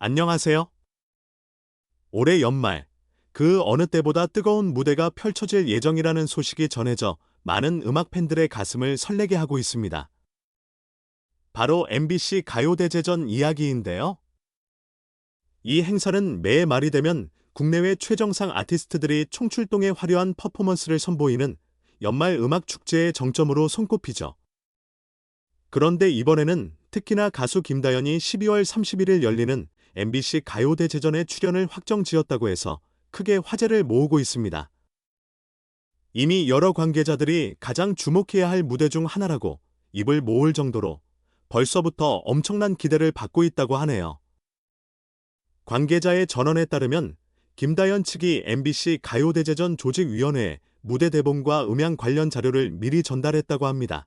안녕하세요. 올해 연말, 그 어느 때보다 뜨거운 무대가 펼쳐질 예정이라는 소식이 전해져 많은 음악 팬들의 가슴을 설레게 하고 있습니다. 바로 MBC 가요대제전 이야기인데요. 이 행사는 매 말이 되면 국내외 최정상 아티스트들이 총출동의 화려한 퍼포먼스를 선보이는 연말 음악 축제의 정점으로 손꼽히죠. 그런데 이번에는 특히나 가수 김다연이 12월 31일 열리는 MBC 가요대 제전에 출연을 확정 지었다고 해서 크게 화제를 모으고 있습니다. 이미 여러 관계자들이 가장 주목해야 할 무대 중 하나라고 입을 모을 정도로 벌써부터 엄청난 기대를 받고 있다고 하네요. 관계자의 전언에 따르면 김다연 측이 MBC 가요대제전 조직위원회에 무대 대본과 음향 관련 자료를 미리 전달했다고 합니다.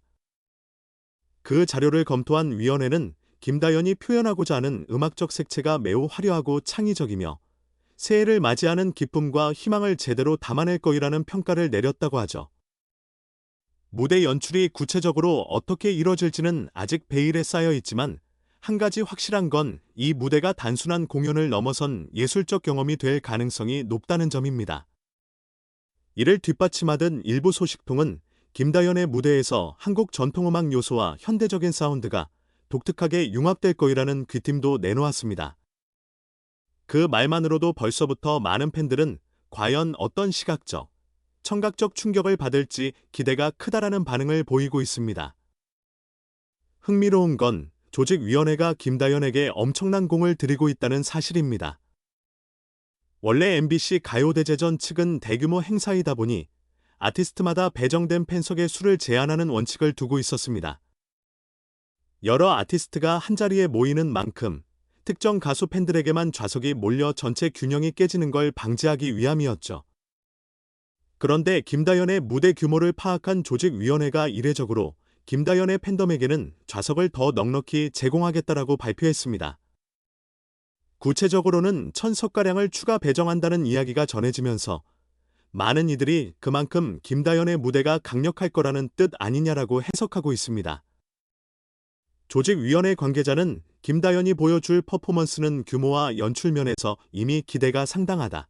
그 자료를 검토한 위원회는 김다연이 표현하고자 하는 음악적 색채가 매우 화려하고 창의적이며 새해를 맞이하는 기쁨과 희망을 제대로 담아낼 거이라는 평가를 내렸다고 하죠. 무대 연출이 구체적으로 어떻게 이뤄질지는 아직 베일에 쌓여 있지만 한 가지 확실한 건 이 무대가 단순한 공연을 넘어선 예술적 경험이 될 가능성이 높다는 점입니다. 이를 뒷받침하던 일부 소식통은 김다연의 무대에서 한국 전통음악 요소와 현대적인 사운드가 독특하게 융합될 거이라는 귀띔도 내놓았습니다. 그 말만으로도 벌써부터 많은 팬들은 과연 어떤 시각적, 청각적 충격을 받을지 기대가 크다라는 반응을 보이고 있습니다. 흥미로운 건 조직위원회가 김다연에게 엄청난 공을 들이고 있다는 사실입니다. 원래 MBC 가요대제전 측은 대규모 행사이다 보니 아티스트마다 배정된 팬석의 수를 제한하는 원칙을 두고 있었습니다. 여러 아티스트가 한자리에 모이는 만큼 특정 가수 팬들에게만 좌석이 몰려 전체 균형이 깨지는 걸 방지하기 위함이었죠. 그런데 김다연의 무대 규모를 파악한 조직위원회가 이례적으로 김다연의 팬덤에게는 좌석을 더 넉넉히 제공하겠다라고 발표했습니다. 구체적으로는 천석가량을 추가 배정한다는 이야기가 전해지면서 많은 이들이 그만큼 김다연의 무대가 강력할 거라는 뜻 아니냐라고 해석하고 있습니다. 조직위원회 관계자는 김다연이 보여줄 퍼포먼스는 규모와 연출 면에서 이미 기대가 상당하다.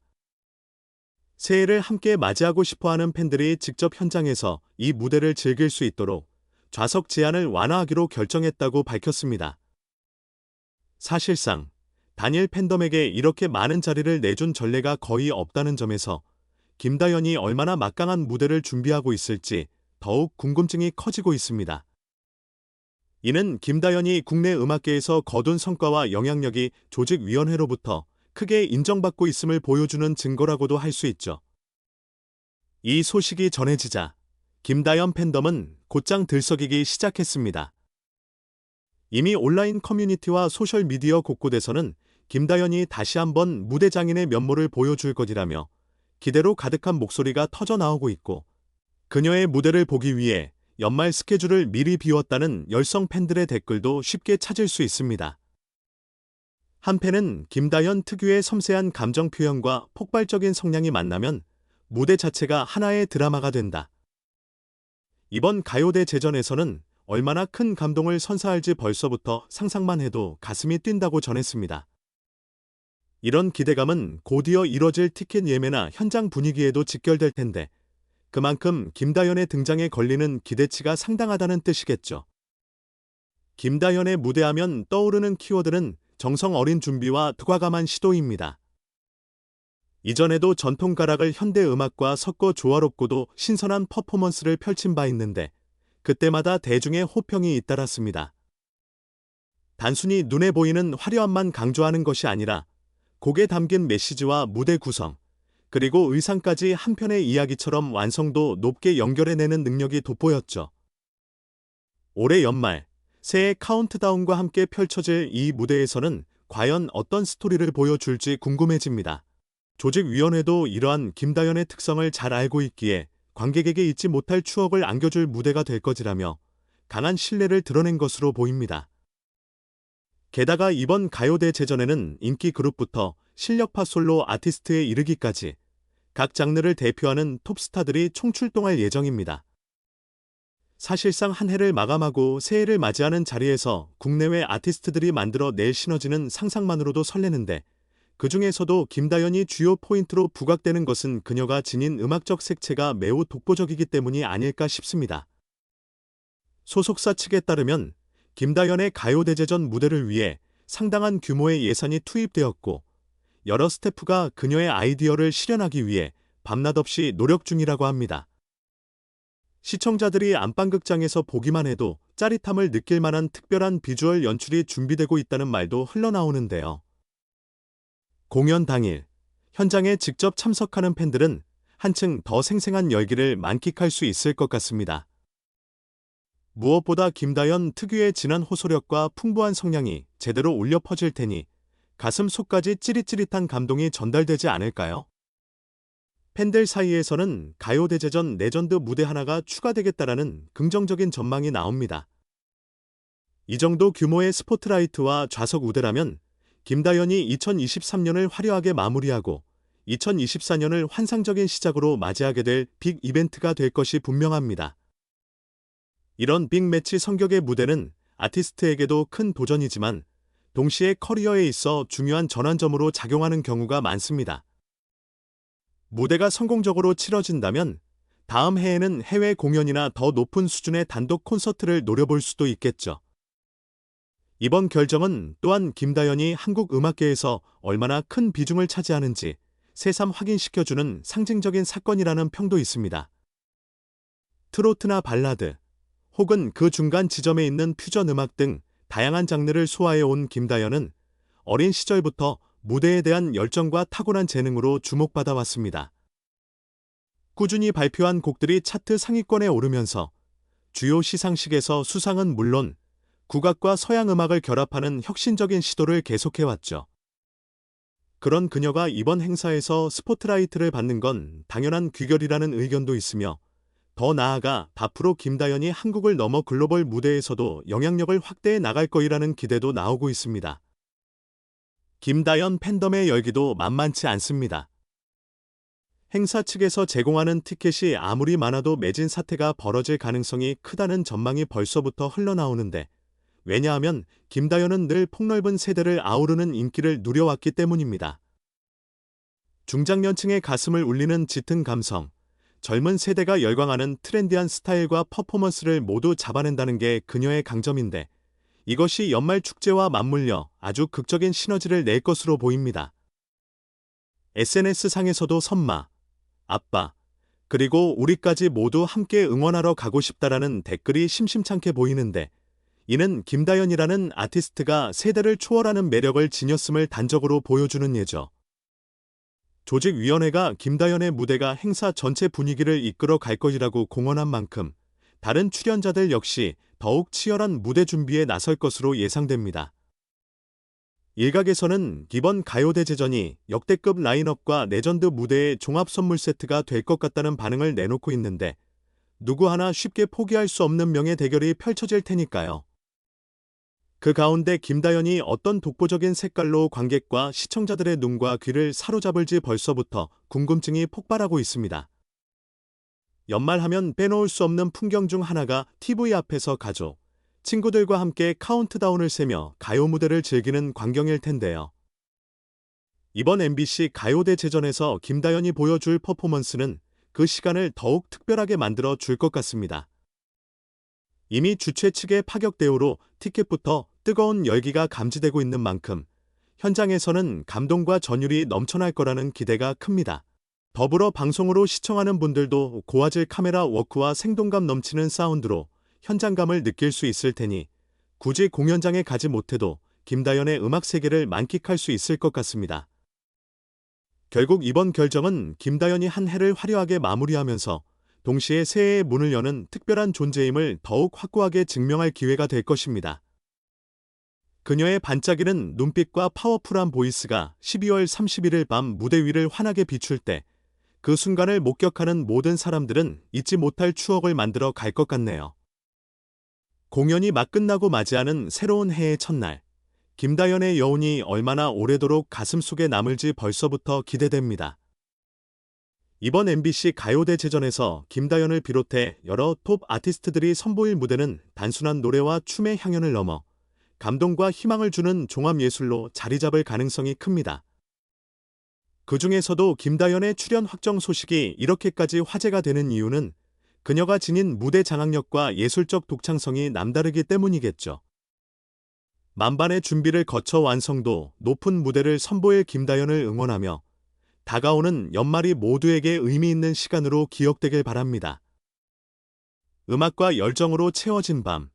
새해를 함께 맞이하고 싶어하는 팬들이 직접 현장에서 이 무대를 즐길 수 있도록 좌석 제한을 완화하기로 결정했다고 밝혔습니다. 사실상 단일 팬덤에게 이렇게 많은 자리를 내준 전례가 거의 없다는 점에서 김다연이 얼마나 막강한 무대를 준비하고 있을지 더욱 궁금증이 커지고 있습니다. 이는 김다연이 국내 음악계에서 거둔 성과와 영향력이 조직위원회로부터 크게 인정받고 있음을 보여주는 증거라고도 할 수 있죠. 이 소식이 전해지자 김다연 팬덤은 곧장 들썩이기 시작했습니다. 이미 온라인 커뮤니티와 소셜미디어 곳곳에서는 김다연이 다시 한번 무대 장인의 면모를 보여줄 것이라며 기대로 가득한 목소리가 터져 나오고 있고 그녀의 무대를 보기 위해 연말 스케줄을 미리 비웠다는 열성 팬들의 댓글도 쉽게 찾을 수 있습니다. 한편은 김다연 특유의 섬세한 감정 표현과 폭발적인 성량이 만나면 무대 자체가 하나의 드라마가 된다. 이번 가요대 제전에서는 얼마나 큰 감동을 선사할지 벌써부터 상상만 해도 가슴이 뛴다고 전했습니다. 이런 기대감은 곧이어 이뤄질 티켓 예매나 현장 분위기에도 직결될 텐데 그만큼 김다연의 등장에 걸리는 기대치가 상당하다는 뜻이겠죠. 김다연의 무대하면 떠오르는 키워드는 정성 어린 준비와 과감한 시도입니다. 이전에도 전통 가락을 현대 음악과 섞어 조화롭고도 신선한 퍼포먼스를 펼친 바 있는데 그때마다 대중의 호평이 잇따랐습니다. 단순히 눈에 보이는 화려함만 강조하는 것이 아니라 곡에 담긴 메시지와 무대 구성, 그리고 의상까지 한 편의 이야기처럼 완성도 높게 연결해내는 능력이 돋보였죠. 올해 연말, 새해 카운트다운과 함께 펼쳐질 이 무대에서는 과연 어떤 스토리를 보여줄지 궁금해집니다. 조직위원회도 이러한 김다연의 특성을 잘 알고 있기에 관객에게 잊지 못할 추억을 안겨줄 무대가 될 것이라며 강한 신뢰를 드러낸 것으로 보입니다. 게다가 이번 가요대 제전에는 인기 그룹부터 실력파 솔로 아티스트에 이르기까지 각 장르를 대표하는 톱스타들이 총출동할 예정입니다. 사실상 한 해를 마감하고 새해를 맞이하는 자리에서 국내외 아티스트들이 만들어 낼 시너지는 상상만으로도 설레는데 그 중에서도 김다연이 주요 포인트로 부각되는 것은 그녀가 지닌 음악적 색채가 매우 독보적이기 때문이 아닐까 싶습니다. 소속사 측에 따르면 김다연의 가요대제전 무대를 위해 상당한 규모의 예산이 투입되었고 여러 스태프가 그녀의 아이디어를 실현하기 위해 밤낮 없이 노력 중이라고 합니다. 시청자들이 안방극장에서 보기만 해도 짜릿함을 느낄 만한 특별한 비주얼 연출이 준비되고 있다는 말도 흘러나오는데요. 공연 당일 현장에 직접 참석하는 팬들은 한층 더 생생한 열기를 만끽할 수 있을 것 같습니다. 무엇보다 김다연 특유의 진한 호소력과 풍부한 성량이 제대로 울려 퍼질 테니 가슴 속까지 찌릿찌릿한 감동이 전달되지 않을까요? 팬들 사이에서는 가요대제전 레전드 무대 하나가 추가되겠다라는 긍정적인 전망이 나옵니다. 이 정도 규모의 스포트라이트와 좌석 우대라면 김다연이 2023년을 화려하게 마무리하고 2024년을 환상적인 시작으로 맞이하게 될 빅 이벤트가 될 것이 분명합니다. 이런 빅매치 성격의 무대는 아티스트에게도 큰 도전이지만 동시에 커리어에 있어 중요한 전환점으로 작용하는 경우가 많습니다. 무대가 성공적으로 치러진다면 다음 해에는 해외 공연이나 더 높은 수준의 단독 콘서트를 노려볼 수도 있겠죠. 이번 결정은 또한 김다연이 한국 음악계에서 얼마나 큰 비중을 차지하는지 새삼 확인시켜주는 상징적인 사건이라는 평도 있습니다. 트로트나 발라드, 혹은 그 중간 지점에 있는 퓨전 음악 등 다양한 장르를 소화해온 김다연은 어린 시절부터 무대에 대한 열정과 타고난 재능으로 주목받아 왔습니다. 꾸준히 발표한 곡들이 차트 상위권에 오르면서 주요 시상식에서 수상은 물론 국악과 서양 음악을 결합하는 혁신적인 시도를 계속해왔죠. 그런 그녀가 이번 행사에서 스포트라이트를 받는 건 당연한 귀결이라는 의견도 있으며 더 나아가 앞으로 김다연이 한국을 넘어 글로벌 무대에서도 영향력을 확대해 나갈 거이라는 기대도 나오고 있습니다. 김다연 팬덤의 열기도 만만치 않습니다. 행사 측에서 제공하는 티켓이 아무리 많아도 매진 사태가 벌어질 가능성이 크다는 전망이 벌써부터 흘러나오는데 왜냐하면 김다연은 늘 폭넓은 세대를 아우르는 인기를 누려왔기 때문입니다. 중장년층의 가슴을 울리는 짙은 감성, 젊은 세대가 열광하는 트렌디한 스타일과 퍼포먼스를 모두 잡아낸다는 게 그녀의 강점인데 이것이 연말 축제와 맞물려 아주 극적인 시너지를 낼 것으로 보입니다. SNS상에서도 선마, 아빠, 그리고 우리까지 모두 함께 응원하러 가고 싶다라는 댓글이 심심찮게 보이는데 이는 김다연이라는 아티스트가 세대를 초월하는 매력을 지녔음을 단적으로 보여주는 예죠. 조직위원회가 김다연의 무대가 행사 전체 분위기를 이끌어 갈 것이라고 공언한 만큼 다른 출연자들 역시 더욱 치열한 무대 준비에 나설 것으로 예상됩니다. 일각에서는 이번 가요대제전이 역대급 라인업과 레전드 무대의 종합 선물 세트가 될 것 같다는 반응을 내놓고 있는데 누구 하나 쉽게 포기할 수 없는 명예 대결이 펼쳐질 테니까요. 그 가운데 김다연이 어떤 독보적인 색깔로 관객과 시청자들의 눈과 귀를 사로잡을지 벌써부터 궁금증이 폭발하고 있습니다. 연말하면 빼놓을 수 없는 풍경 중 하나가 TV 앞에서 가족, 친구들과 함께 카운트다운을 세며 가요 무대를 즐기는 광경일 텐데요. 이번 MBC 가요대 제전에서 김다연이 보여줄 퍼포먼스는 그 시간을 더욱 특별하게 만들어 줄 것 같습니다. 이미 주최 측의 파격 대우로 티켓부터 뜨거운 열기가 감지되고 있는 만큼 현장에서는 감동과 전율이 넘쳐날 거라는 기대가 큽니다. 더불어 방송으로 시청하는 분들도 고화질 카메라 워크와 생동감 넘치는 사운드로 현장감을 느낄 수 있을 테니 굳이 공연장에 가지 못해도 김다연의 음악 세계를 만끽할 수 있을 것 같습니다. 결국 이번 결정은 김다연이 한 해를 화려하게 마무리하면서 동시에 새해의 문을 여는 특별한 존재임을 더욱 확고하게 증명할 기회가 될 것입니다. 그녀의 반짝이는 눈빛과 파워풀한 보이스가 12월 31일 밤 무대 위를 환하게 비출 때 그 순간을 목격하는 모든 사람들은 잊지 못할 추억을 만들어 갈 것 같네요. 공연이 막 끝나고 맞이하는 새로운 해의 첫날. 김다연의 여운이 얼마나 오래도록 가슴 속에 남을지 벌써부터 기대됩니다. 이번 MBC 가요대 제전에서 김다연을 비롯해 여러 톱 아티스트들이 선보일 무대는 단순한 노래와 춤의 향연을 넘어 감동과 희망을 주는 종합예술로 자리 잡을 가능성이 큽니다. 그 중에서도 김다연의 출연 확정 소식이 이렇게까지 화제가 되는 이유는 그녀가 지닌 무대 장악력과 예술적 독창성이 남다르기 때문이겠죠. 만반의 준비를 거쳐 완성도 높은 무대를 선보일 김다연을 응원하며 다가오는 연말이 모두에게 의미 있는 시간으로 기억되길 바랍니다. 음악과 열정으로 채워진 밤.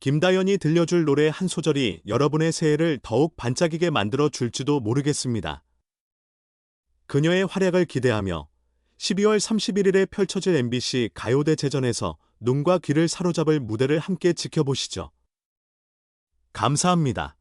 김다연이 들려줄 노래 한 소절이 여러분의 새해를 더욱 반짝이게 만들어 줄지도 모르겠습니다. 그녀의 활약을 기대하며 12월 31일에 펼쳐질 MBC 가요대 제전에서 눈과 귀를 사로잡을 무대를 함께 지켜보시죠. 감사합니다.